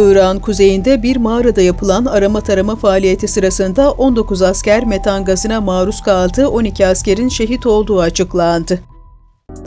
Irak'ın kuzeyinde bir mağarada yapılan arama tarama faaliyeti sırasında 19 asker metan gazına maruz kaldı, 12 askerin şehit olduğu açıklandı.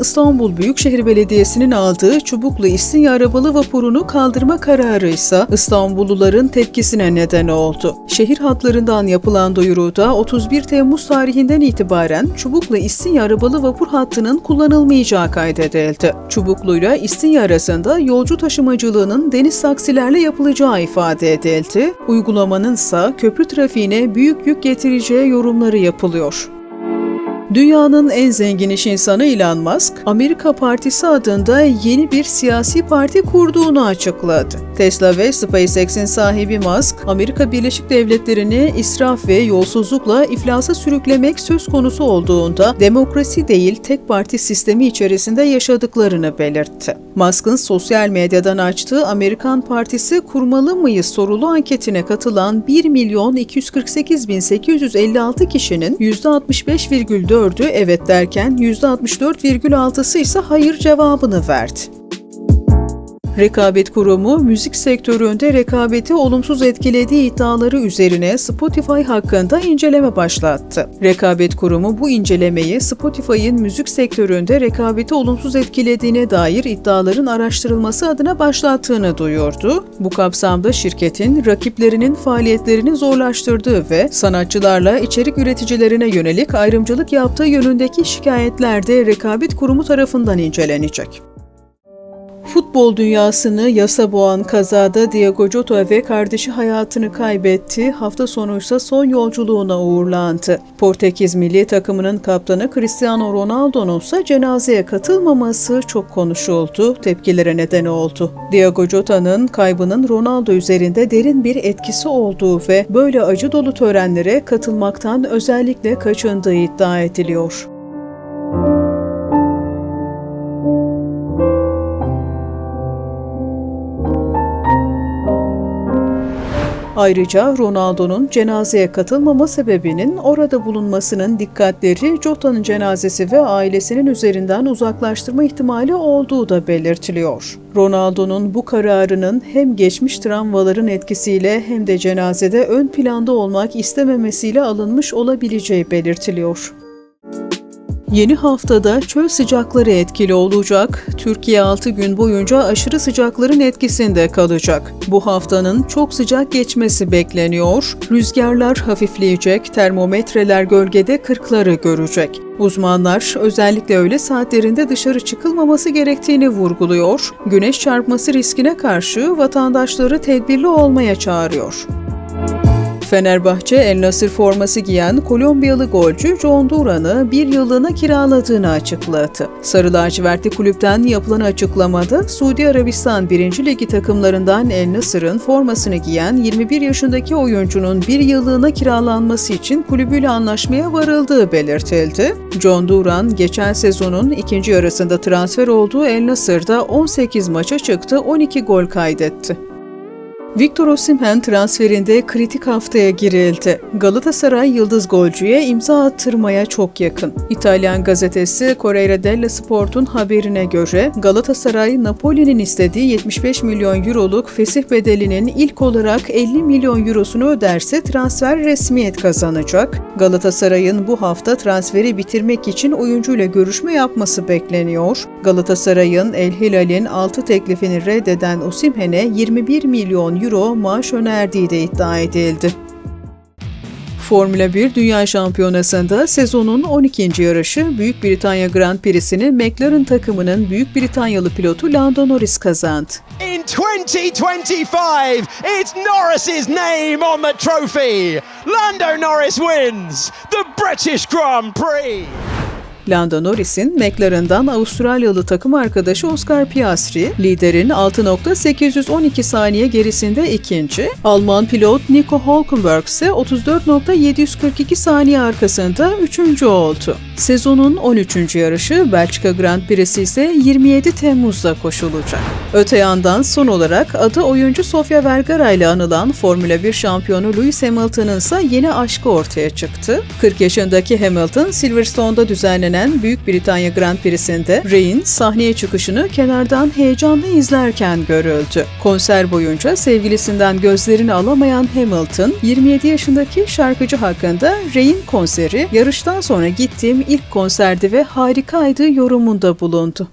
İstanbul Büyükşehir Belediyesi'nin aldığı Çubuklu İstinye arabalı vapurunu kaldırma kararı ise İstanbulluların tepkisine neden oldu. Şehir hatlarından yapılan duyuruda 31 Temmuz tarihinden itibaren Çubuklu İstinye arabalı vapur hattının kullanılmayacağı kaydedildi. Çubuklu ile İstinye arasında yolcu taşımacılığının deniz taksilerle yapılacağı ifade edildi. Uygulamanın ise köprü trafiğine büyük yük getireceği yorumları yapılıyor. Dünyanın en zengin iş insanı Elon Musk, Amerika Partisi adında yeni bir siyasi parti kurduğunu açıkladı. Tesla ve SpaceX'in sahibi Musk, Amerika Birleşik Devletleri'ni israf ve yolsuzlukla iflasa sürüklemek söz konusu olduğunda demokrasi değil tek parti sistemi içerisinde yaşadıklarını belirtti. Musk'ın sosyal medyadan açtığı Amerikan Partisi kurmalı mıyız sorulu anketine katılan 1 milyon 248 bin 856 kişinin %65,4 %64'ü evet derken %64,6'sı ise hayır cevabını verdi. Rekabet Kurumu, müzik sektöründe rekabeti olumsuz etkilediği iddiaları üzerine Spotify hakkında inceleme başlattı. Rekabet Kurumu bu incelemeyi Spotify'ın müzik sektöründe rekabeti olumsuz etkilediğine dair iddiaların araştırılması adına başlattığını duyurdu. Bu kapsamda şirketin rakiplerinin faaliyetlerini zorlaştırdığı ve sanatçılarla içerik üreticilerine yönelik ayrımcılık yaptığı yönündeki şikayetler de Rekabet Kurumu tarafından incelenecek. Futbol dünyasını yasa boğan kazada Diego Jota ve kardeşi hayatını kaybetti. Hafta sonu ise son yolculuğuna uğurlandı. Portekiz milli takımının kaptanı Cristiano Ronaldo'nun ise cenazeye katılmaması çok konuşuldu, tepkilere neden oldu. Diego Jota'nın kaybının Ronaldo üzerinde derin bir etkisi olduğu ve böyle acı dolu törenlere katılmaktan özellikle kaçındığı iddia ediliyor. Ayrıca Ronaldo'nun cenazeye katılmama sebebinin orada bulunmasının dikkatleri Jota'nın cenazesi ve ailesinin üzerinden uzaklaştırma ihtimali olduğu da belirtiliyor. Ronaldo'nun bu kararının hem geçmiş travmaların etkisiyle hem de cenazede ön planda olmak istememesiyle alınmış olabileceği belirtiliyor. Yeni haftada çöl sıcakları etkili olacak. Türkiye 6 gün boyunca aşırı sıcakların etkisinde kalacak. Bu haftanın çok sıcak geçmesi bekleniyor. Rüzgarlar hafifleyecek, termometreler gölgede 40'ları görecek. Uzmanlar özellikle öğle saatlerinde dışarı çıkılmaması gerektiğini vurguluyor. Güneş çarpması riskine karşı vatandaşları tedbirli olmaya çağırıyor. Fenerbahçe El Nasır forması giyen Kolombiyalı golcü John Duran'ı bir yıllığına kiraladığını açıkladı. Sarı lacivertli kulüpten yapılan açıklamada Suudi Arabistan 1. Ligi takımlarından El Nasır'ın formasını giyen 21 yaşındaki oyuncunun bir yıllığına kiralanması için kulübüyle anlaşmaya varıldığı belirtildi. John Duran geçen sezonun ikinci yarısında transfer olduğu El Nasır'da 18 maça çıktı, 12 gol kaydetti. Victor Osimhen transferinde kritik haftaya girildi. Galatasaray yıldız golcüye imza attırmaya çok yakın. İtalyan gazetesi Corriere dello Sport'un haberine göre Galatasaray Napoli'nin istediği 75 milyon euroluk fesih bedelinin ilk olarak 50 milyon eurosunu öderse transfer resmiyet kazanacak. Galatasaray'ın bu hafta transferi bitirmek için oyuncuyla görüşme yapması bekleniyor. Galatasaray'ın El Hilal'in 6 teklifini reddeden Osimhen'e 21 milyon euro maaş önerdiği de iddia edildi. Formula 1 Dünya Şampiyonası'nda sezonun 12. yarışı Büyük Britanya Grand Prix'sini McLaren takımının Büyük Britanyalı pilotu Lando Norris kazandı. In 2025, it's Norris's name on the trophy. Lando Norris wins the British Grand Prix. Lando Norris'in McLaren'dan Avustralyalı takım arkadaşı Oscar Piastri, liderin 6.812 saniye gerisinde ikinci, Alman pilot Nico Hülkenberg ise 34.742 saniye arkasında üçüncü oldu. Sezonun 13. yarışı Belçika Grand Prix'si ise 27 Temmuz'da koşulacak. Öte yandan son olarak adı oyuncu Sofia Vergara ile anılan Formula 1 şampiyonu Lewis Hamilton'ın ise yeni aşkı ortaya çıktı. 40 yaşındaki Hamilton, Silverstone'da düzenlenen Büyük Britanya Grand Prix'sinde Ray'in sahneye çıkışını kenardan heyecanlı izlerken görüldü. Konser boyunca sevgilisinden gözlerini alamayan Hamilton, 27 yaşındaki şarkıcı hakkında Ray'in konseri yarıştan sonra gittiğim ilk konserdi ve harikaydı yorumunda bulundu.